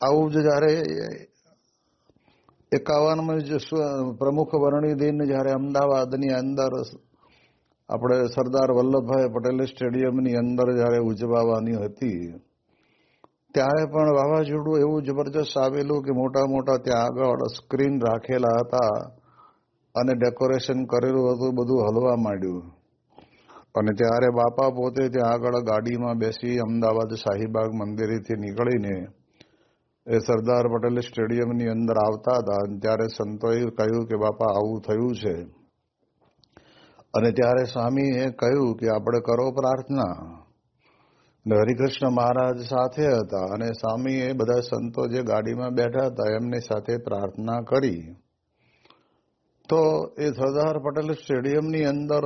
આવું જ જયારે એકાવનમાં જ પ્રમુખ વરણી દિન જયારે અમદાવાદની અંદર આપણે સરદાર વલ્લભભાઈ પટેલ સ્ટેડિયમની અંદર જયારે ઉજવવાની હતી, ત્યારે પણ વાવાઝોડું એવું જબરજસ્ત આવેલું કે મોટા મોટા ત્યાં આગળ સ્ક્રીન રાખેલા હતા અને ડેકોરેશન કરેલું હતું, બધું હલવા માંડ્યું. અને ત્યારે બાપા પોતે ત્યાં આગળ ગાડીમાં બેસી અમદાવાદ શાહીબાગ મંદિરેથી નીકળીને એ સરદાર પટેલ સ્ટેડિયમની અંદર આવતા હતા અને ત્યારે સંતોએ કહ્યું કે, બાપા, આવું થયું છે. અને ત્યારે સ્વામીએ કહ્યું કે, આપણે કરો પ્રાર્થના. હરિકૃષ્ણ મહારાજ સાથે હતા અને સ્વામીએ બધા સંતો જે ગાડીમાં બેઠા હતા એમની સાથે પ્રાર્થના કરી. તો એ સરદાર પટેલ સ્ટેડિયમની અંદર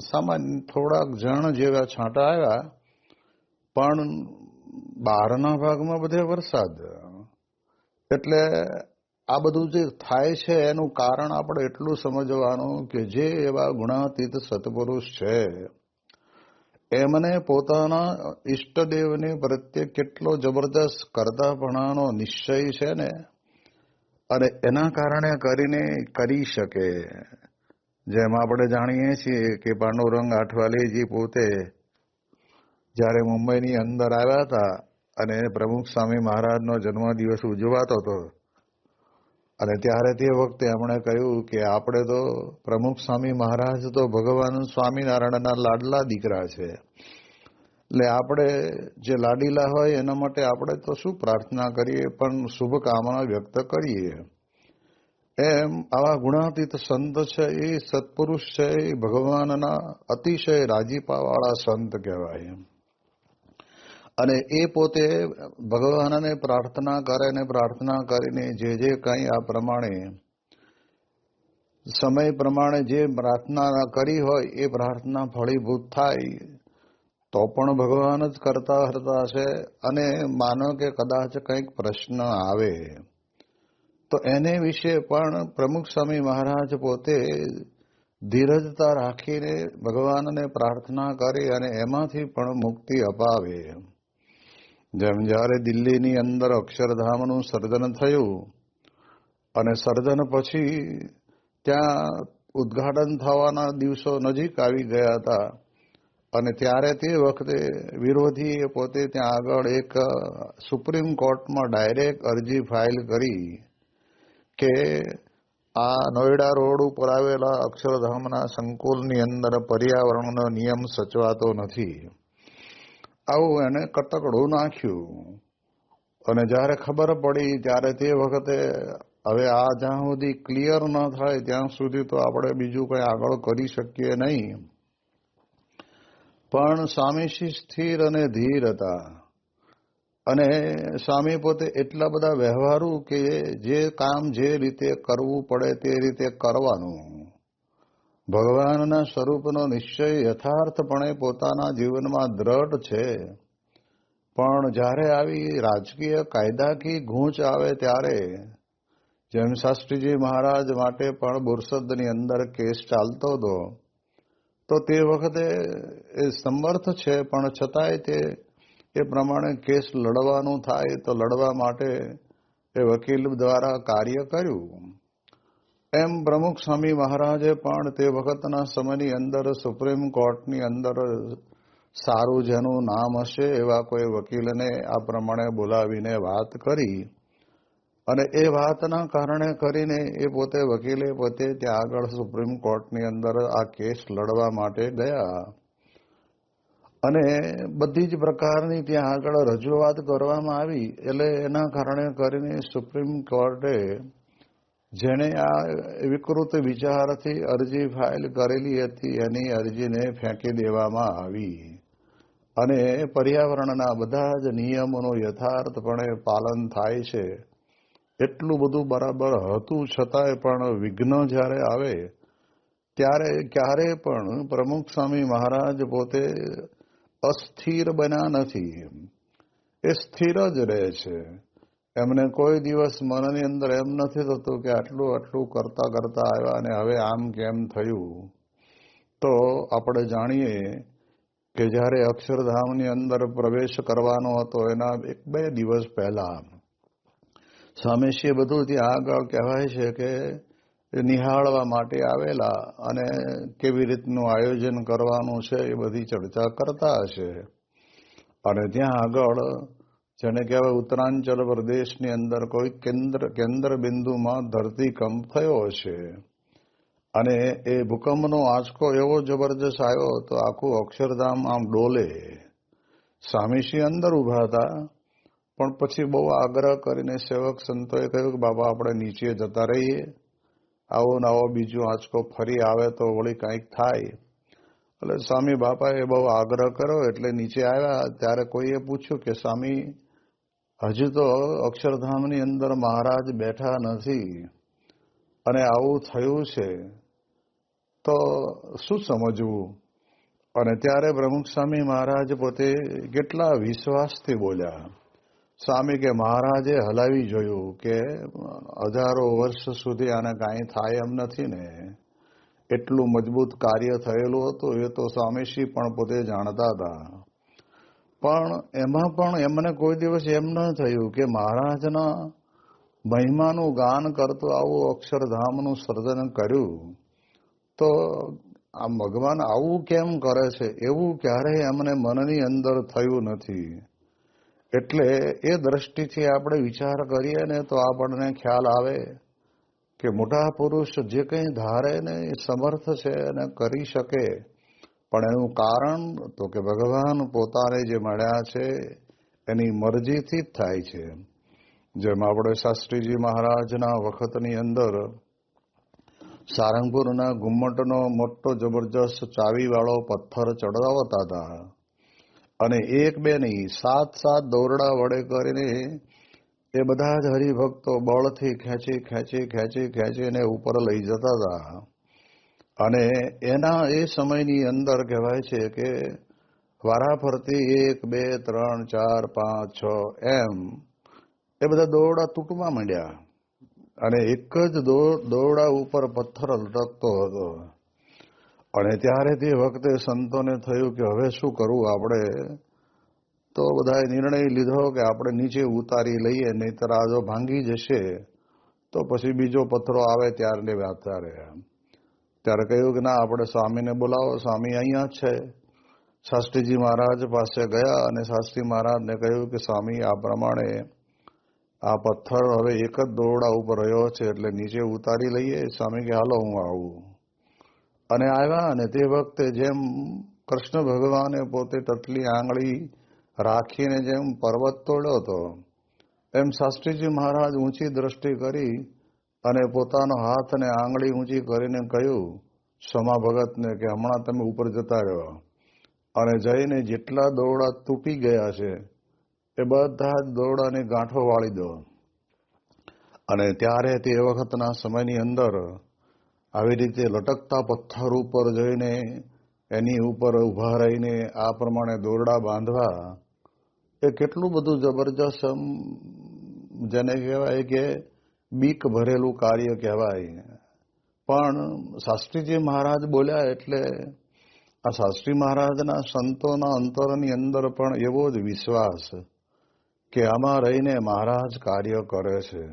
સામાન્ય થોડાક જણ જેવા છાંટા આવ્યા, પણ બહારના ભાગમાં બધે વરસાદ. એટલે આ બધું જે થાય છે, એનું કારણ આપણે એટલું સમજવાનું કે જે એવા ગુણાતીત સત્પુરુષ છે, એમને પોતાના ઈષ્ટદેવને પ્રત્યે કેટલો જબરદસ્ત કરતાપણાનો નિશ્ચય છે ને, અને એના કારણે કરીને કરી શકે. જેમ આપણે જાણીએ છીએ કે પાંડુરંગ આઠવાલેજી પોતે જ્યારે મુંબઈની અંદર આવ્યા હતા અને પ્રમુખ સ્વામી મહારાજનો જન્મદિવસ ઉજવાતો હતો. અને ત્યારે તે વખતે એમણે કહ્યું કે આપણે તો પ્રમુખ સ્વામી મહારાજ તો ભગવાન સ્વામિનારાયણના લાડલા દીકરા છે. એટલે આપણે જે લાડીલા હોય એના માટે આપણે તો શું પ્રાર્થના કરીએ, પણ શુભકામના વ્યક્ત કરીએ. એમ આવા ગુણાતીત સંત છે એ, સત્પુરુષ છે એ, ભગવાનના અતિશય રાજીપાવાળા સંત કહેવાય એમ. અને એ પોતે ભગવાનને પ્રાર્થના કરે ને પ્રાર્થના કરીને જે જે કંઈ આ પ્રમાણે, સમય પ્રમાણે જે પ્રાર્થના કરી હોય એ પ્રાર્થના ફળીભૂત થાય, તો પણ ભગવાન જ કરતા હરતા છે અને માનો કે કદાચ કંઈક પ્રશ્ન આવે. તો એને વિશે પણ પ્રમુખ સ્વામી મહારાજ પોતે ધીરજતા રાખીને ભગવાનને પ્રાર્થના કરી અને એમાંથી પણ મુક્તિ અપાવે. જેમ જ્યારે દિલ્હીની અંદર અક્ષરધામનું સર્જન થયું અને સર્જન પછી ત્યાં ઉદ્ઘાટન થવાના દિવસો નજીક આવી ગયા હતા અને ત્યારે તે વખતે વિરોધીએ પોતે ત્યાં આગળ એક સુપ્રીમ કોર્ટમાં ડાયરેક્ટ અરજી ફાઇલ કરી કે આ નોઈડા રોડ ઉપર આવેલા અક્ષરધામના સંકુલની અંદર પર્યાવરણનો નિયમ સચવાતો નથી. આવું એને કટકડું નાખ્યું. અને જ્યારે ખબર પડી, ત્યારે તે વખતે હવે આ જ્યાં સુધી ક્લિયર ન થાય, ત્યાં સુધી તો આપણે બીજું કંઈ આગળ કરી શકીએ નહીં. પણ સ્વામીશ્રી સ્થિર અને ધીર હતા. અને સ્વામી પોતે એટલા બધા વ્યવહારુ કે જે કામ જે રીતે કરવું પડે તે રીતે કરવાનું. ભગવાનના સ્વરૂપનો નિશ્ચય યથાર્થપણે પોતાના જીવનમાં દ્રઢ છે. પણ જ્યારે આવી રાજકીય કાયદાકી ગૂંચ આવે ત્યારે જેમ શાસ્ત્રીજી મહારાજ માટે પણ બોરસદની અંદર કેસ ચાલતો હતો, તો તે વખતે એ સમર્થ છે, પણ છતાંય તે એ પ્રમાણે કેસ લડવાનું થાય તો લડવા માટે એ વકીલ દ્વારા કાર્ય કર્યું. એમ પ્રમુખ સ્વામી મહારાજે પણ તે વખતના સમયની અંદર સુપ્રીમ કોર્ટની અંદર સારું જેનું નામ હશે એવા કોઈ વકીલને આ પ્રમાણે બોલાવીને વાત કરી. અને એ વાતના કારણે કરીને એ પોતે વકીલે પોતે ત્યાં આગળ સુપ્રીમ કોર્ટની અંદર આ કેસ લડવા માટે ગયા. અને બધી જ પ્રકારની ત્યાં આગળ રજૂઆત કરવામાં આવી. એટલે એના કારણે કરીને સુપ્રીમ કોર્ટે જેણે આ વિકૃત વિચારથી અરજી ફાઇલ કરેલી હતી, એની અરજીને ફેંકી દેવામાં આવી. અને પર્યાવરણના બધા જ નિયમોનું યથાર્થપણે પાલન થાય છે. એટલું બધું બરાબર હતું છતાંય પણ વિઘ્ન જ્યારે આવે, ત્યારે ક્યારે પણ પ્રમુખ સ્વામી મહારાજ પોતે અસ્થિર બન્યા નથી. એ સ્થિર જ રહે છે. એમને કોઈ દિવસ મનની અંદર એમ નથી થતું કે આટલું આટલું કરતા કરતા આવ્યા અને હવે આમ કેમ થયું? તો આપણે જાણીએ કે જ્યારે અક્ષરધામની અંદર પ્રવેશ કરવાનો હતો, એના એક બે દિવસ પહેલા સ્વામીશીએ બધું ત્યાં આગળ કહેવાય છે કે નિહાળવા માટે આવેલા અને કેવી રીતનું આયોજન કરવાનું છે એ બધી ચર્ચા કરતા હશે. અને ત્યાં આગળ જેને કહેવાય ઉત્તરાંચલ પ્રદેશની અંદર કોઈ કેન્દ્ર કેન્દ્ર બિંદુમાં ધરતીકંપ થયો છે અને એ ભૂકંપનો આંચકો એવો જબરજસ્ત આવ્યો તો આખું અક્ષરધામ આમ ડોલે. સ્વામીશ્રી અંદર ઊભા હતા, પણ પછી બહુ આગ્રહ કરીને સેવક સંતોએ કહ્યું કે બાબા, આપણે નીચે જતા રહીએ. આવો ને આવો બીજો આંચકો ફરી આવે તો વળી કંઈક થાય. એટલે સ્વામી બાપાએ બહુ આગ્રહ કર્યો એટલે નીચે આવ્યા. ત્યારે કોઈએ પૂછ્યું કે સ્વામી હજુ તો અક્ષરધામની અંદર મહારાજ બેઠા નથી અને આવું થયું છે, તો શું સમજવું? અને ત્યારે પ્રમુખ સ્વામી મહારાજ પોતે કેટલા વિશ્વાસથી બોલ્યા, સ્વામી, કે મહારાજે હલાવી જોયું કે હજારો વર્ષ સુધી આને કાંઈ થાય એમ નથી ને? એટલું મજબૂત કાર્ય થયેલું હતું એ તો સ્વામીશ્રી પણ પોતે જાણતા હતા. પણ એમાં પણ એમને કોઈ દિવસ એમ ન થયું કે મહારાજના મહિમાનું ગાન કરતું આવું અક્ષરધામનું સર્જન કર્યું. તો આ ભગવાન આવું કેમ કરે છે? એવું ક્યારેય એમને મનની અંદર થયું નથી. એટલે એ દ્રષ્ટિથી આપણે વિચાર કરીએ ને તો આપણને ખ્યાલ આવે કે મોટા પુરુષ જે કંઈ ધારે ને એ સમર્થ છે અને કરી શકે. પણ એનું કારણ તો કે ભગવાન પોતાને જે મળ્યા છે, એની મરજીથી જ થાય છે. જેમ આપણે શાસ્ત્રીજી મહારાજના વખતની અંદર સારંગપુરના ગુમ્મટનો મોટો જબરજસ્ત ચાવીવાળો પથ્થર ચડાવતા હતા અને એક બે નહીં સાત સાત દોરડા વડે કરીને એ બધા જ હરિભક્તો બળથી ખેંચી ખેંચી ખેંચી ખેંચીને ઉપર લઈ જતા હતા. અને એના એ સમયની અંદર કહેવાય છે કે વારાફરતી એક, બે, ત્રણ, ચાર, પાંચ, છ, એમ, એ બધા દોરડા તૂટવા માંડ્યા. અને એક જ દોરડા ઉપર પથ્થર લટકતો હતો. અને ત્યારે તે વખતે સંતોને થયું કે હવે શું કરવું આપણે? તો બધાએ નિર્ણય લીધો કે આપણે નીચે ઉતારી લઈએ, નહીતર આ જો ભાંગી જશે, તો પછી બીજો પથ્થરો આવે ત્યારને ત્યારે ત્યારે કહ્યું કે ના, આપણે સ્વામીને બોલાવો. સ્વામી અહીંયા છે. શાસ્ત્રીજી મહારાજ પાસે ગયા અને શાસ્ત્રી મહારાજને કહ્યું કે સ્વામી, આ પ્રમાણે આ પથ્થર હવે એક જ દોરડા ઉપર રહ્યો છે, એટલે નીચે ઉતારી લઈએ. સ્વામી કે, હાલો, હું આવું. અને આવ્યા અને તે વખતે જેમ કૃષ્ણ ભગવાને પોતે તટલી આંગળી રાખીને જેમ પર્વત તોડ્યો હતો, એમ શાસ્ત્રીજી મહારાજ ઊંચી દ્રષ્ટિ કરી અને પોતાનો હાથ અને આંગળી ઊંચી કરીને કહ્યું, સમા ભગતને કે હમણાં તમે ઉપર જતા રહ્યો. અને જઈને જેટલા દોરડા તૂટી ગયા છે, એ બધા જ દોરડાને ગાંઠો વાળી દો. અને ત્યારે તે વખતના સમયની અંદર આવી રીતે લટકતા પથ્થર ઉપર જઈને એની ઉપર ઊભા રહીને આ પ્રમાણે દોરડા બાંધવા, એ કેટલું બધું જબરજસ્ત જેને કહેવાય કે બીક ભરેલું કાર્ય કહેવાય. પણ શાસ્ત્રીજી મહારાજ બોલ્યા એટલે આ શાસ્ત્રી મહારાજના સંતોના અંતરની અંદર પણ એવો જ વિશ્વાસ કે આમાં રહીને મહારાજ કાર્ય કરે છે.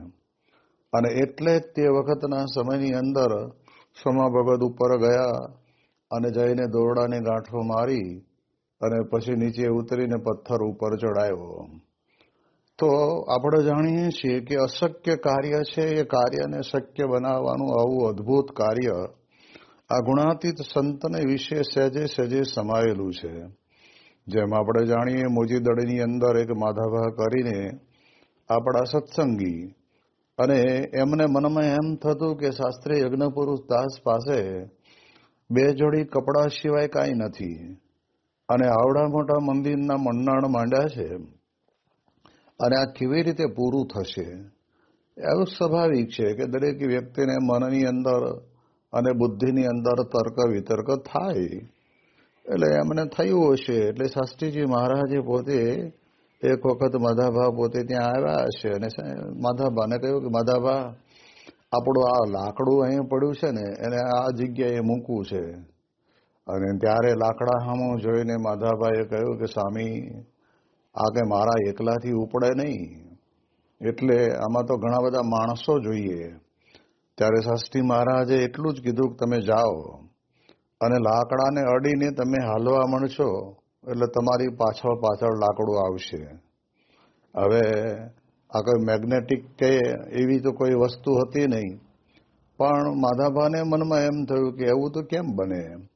અને એટલે જ તે વખતના સમયની અંદર સમા ભગત ઉપર ગયા અને જઈને દોરડાની ગાંઠો મારી અને પછી નીચે ઉતરીને પથ્થર ઉપર ચડાયો. તો આપણે જાણીએ છીએ કે અશક્ય કાર્ય છે એ કાર્યને શક્ય બનાવવાનું આવું અદ્ભુત કાર્ય આ ગુણાતીત સંતને વિશે સહેજે સહેજે સમાયેલું છે. જેમ આપણે જાણીએ મોજીદળની અંદર એક માધાભા કરીને આપણા સત્સંગી અને એમને મનમાં એમ થતું કે શાસ્ત્રી યજ્ઞપુરુષ દાસ પાસે બે જોડી કપડાં સિવાય કાંઈ નથી. અને આવડા મોટા મંદિરના મંડાણ માંડ્યા છે. અને આ કેવી રીતે પૂરું થશે? એવું સ્વાભાવિક છે કે દરેક વ્યક્તિને મનની અંદર અને બુદ્ધિની અંદર તર્ક વિતર્ક થાય. એટલે એમને થયું હશે. એટલે શાસ્ત્રીજી મહારાજે પોતે એક વખત માધાભા પોતે ત્યાં આવ્યા હશે અને માધાભાને કહ્યું કે માધાભા, આપણું આ લાકડું અહીં પડ્યું છે ને, એને આ જગ્યાએ મૂકવું છે. અને ત્યારે લાકડા સામું જોઈને માધાભાઈએ કહ્યું કે સ્વામી આ કે મારા એકલાથી ઉપડે નહીં. એટલે આમાં તો ઘણા બધા માણસો જોઈએ. ત્યારે શાસ્ત્રી મહારાજે એટલું જ કીધું કે તમે જાઓ અને લાકડાને અડીને તમે હાલવા માંડશો એટલે તમારી પાછળ પાછળ લાકડું આવશે. હવે આ કોઈ મેગ્નેટિક કે એવી તો કોઈ વસ્તુ હતી નહીં. પણ માધાભાને મનમાં એમ થયું કે એવું તો કેમ બને?